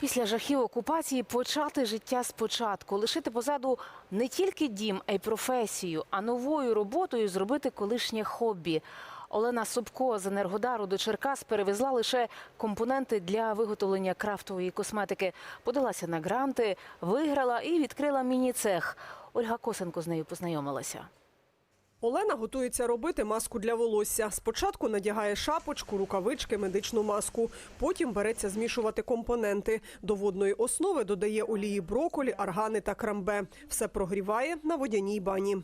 Після жахів окупації почати життя спочатку, лишити позаду не тільки дім, а й професію, а новою роботою зробити колишнє хобі. Олена Собко з Енергодару до Черкас перевезла лише компоненти для виготовлення крафтової косметики. Подалася на гранти, виграла і відкрила міні-цех. Ольга Косенко з нею познайомилася. Олена готується робити маску для волосся. Спочатку надягає шапочку, рукавички, медичну маску. Потім береться змішувати компоненти. До водної основи додає олії броколі, аргани та крамбе. Все прогріває на водяній бані.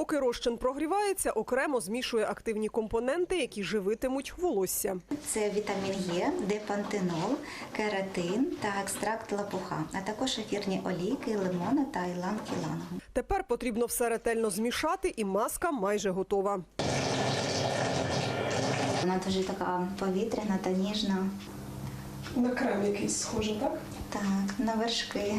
Поки розчин прогрівається, окремо змішує активні компоненти, які живитимуть волосся. Це вітамін Е, депантенол, кератин та екстракт лапуха, а також ефірні олійки лимона та іланг-ілангу. Тепер потрібно все ретельно змішати, і маска майже готова. Вона дуже така повітряна та ніжна. На крем якийсь схоже, так? Так, на вершки.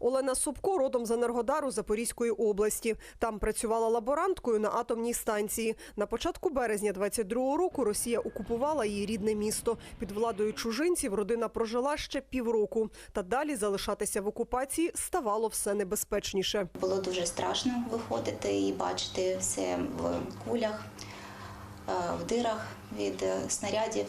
Олена Собко родом з Енергодару Запорізької області. Там працювала лаборанткою на атомній станції. На початку березня 22-го року Росія окупувала її рідне місто. Під владою чужинців родина прожила ще півроку. Та далі залишатися в окупації ставало все небезпечніше. Було дуже страшно виходити і бачити все в кулях, е, в дирах від е, снарядів.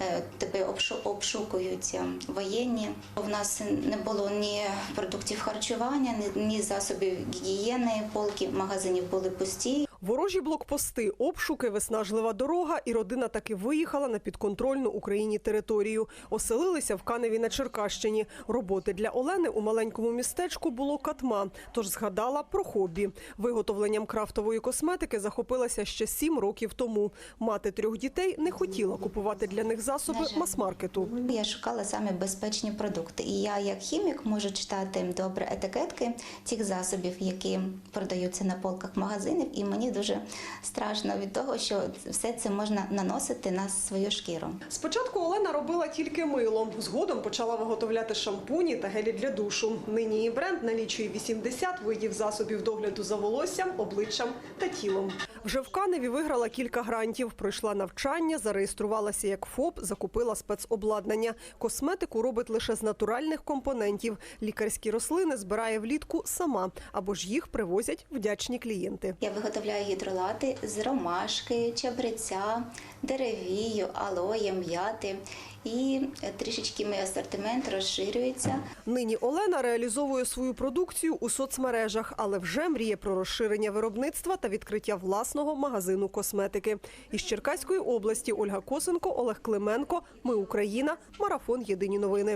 Е, Тебе обшу- обшукують е, воєнні. У нас не було ні продуктів харчування, ні засобів гігієни. Полки магазинів були пусті. Ворожі блокпости, обшуки, виснажлива дорога, і родина таки виїхала на підконтрольну Україні територію. Оселилися в Каневі на Черкащині. Роботи для Олени у маленькому містечку було катма, тож згадала про хобі. Виготовленням крафтової косметики захопилася ще сім років тому. Мати трьох дітей не хотіла купувати для них засоби мас-маркету. Я шукала саме безпечні продукти. І я, як хімік, можу читати добре етикетки цих засобів, які продаються на полках магазинів. І мені дуже страшно від того, що все це можна наносити на свою шкіру. Спочатку Олена робила тільки мило. Згодом почала виготовляти шампуні та гелі для душу. Нині її бренд налічує 80 видів засобів догляду за волоссям, обличчям та тілом. Вже в Каневі виграла кілька грантів, пройшла навчання, зареєструвалася як ФОП, закупила спецобладнання. Косметику робить лише з натуральних компонентів. Лікарські рослини збирає влітку сама або ж їх привозять вдячні клієнти. Я виготовляю гідролати з ромашки, чабреця, деревію, алоє, м'яти. І трішечки мій асортимент розширюється. Нині Олена реалізовує свою продукцію у соцмережах, але вже мріє про розширення виробництва та відкриття власного магазину косметики. Із Черкаської області Ольга Косенко, Олег Клименко. Ми Україна. Марафон. Єдині новини.